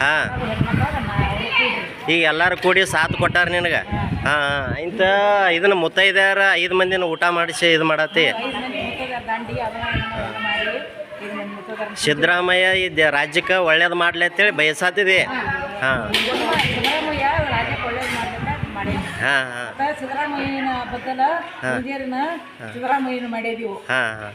ಹಾ. ಈಗ ಎಲ್ಲರೂ ಕೂಡಿ ಸಾಥ್ ಕೊಟ್ಟಾರ ನಿನಗೆ? ಹಾಂ. ಇಂಥ ಇದನ್ನ ಮುತ್ತೈದ್ಯಾರ ಐದು ಮಂದಿನ ಊಟ ಮಾಡಿಸಿ ಇದು ಮಾಡತ್ತಿ? ಸಿದ್ದರಾಮಯ್ಯ ಈ ದ- ರಾಜ್ಯಕ್ಕೆ ಒಳ್ಳೇದು ಮಾಡ್ಲಿ ಅಂತೇಳಿ ಬಯಸಾತಿದೆ? ಹಾಂ. ಹಾಂ. ಹಾಂ ಸಿದ್ದರಾಮಯ್ಯನ ಬದಲ ಸಿದ್ದರಾಮಯ್ಯನ ಮಾಡಿದೀವಿ. ಹಾಂ ಹಾಂ.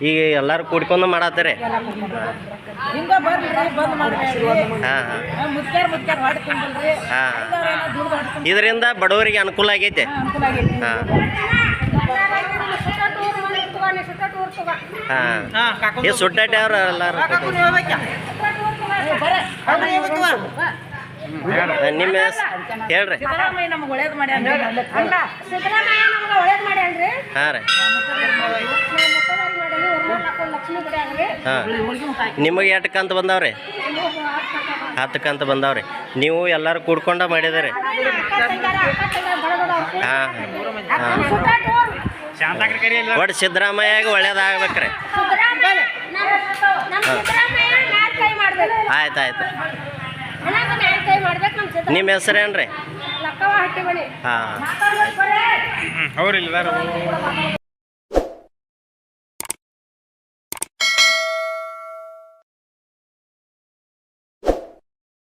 ಈಗ ಎಲ್ಲರೂ ಕೂಡ್ಕೊಂಡು ಮಾಡತ್ತಾರೆ? ಹಾಂ ಇದರಿಂದ ಬಡವರಿಗೆ ಅನುಕೂಲ ಆಗೈತೆ. ಅನುಕೂಲ ಆಗೈತಿ. ಹಾಂ. ಹಾಂ. ಈ ಸುಟ್ಟಾಟ ಅವ್ರ ಎಲ್ಲರೂ ನಿಮ್ಮ ಹೇಳ್ರಿ. ಹಾಂ ನಮ್ಗೆ ಒಳ್ಳೇದು ಮಾಡ್ಯಾನ ಸಿದ್ದರಾಮಯ್ಯ ನಮ್ಗೆ ಒಳ್ಳೇದು ಮಾಡ್ಯಾನ್ರಿ ಹಾಂ ರೀ ಮುಖ್ಯಮಂತ್ರಿ ಮಾಡೀನಿ ಉರ್ಮಾಲ್ ಹಾಕೊಂಡು ಲಕ್ಷ್ಮಿ ಬಿಡ್ಯಾನ್ರಿ ಹಾಂ. ನಿಮಗೆ ಎಷ್ಟು ಕಂತ ಬಂದಾವ್ರಿ? ಹತ್ತು ಕಂತ ಬಂದಾವ್ರಿ. ನೀವು ಎಲ್ಲರೂ ಕೂಡ್ಕೊಂಡ ಮಾಡಿದಿರಿ. ಹಾಂ ಹಾಂ. ಒಟ್ಟು ಸಿದ್ದರಾಮಯ್ಯಗೆ ಒಳ್ಳೇದಾಗ್ಬೇಕ್ರಿ. ಸಿದ್ದರಾಮಯ್ಯ ಮಾಡ್ಬೇಕು. ಆಯ್ತು ಆಯ್ತು. ನಮ್ಮ ಹೆಸರೇನ್ರಿ? ಹಾಂ.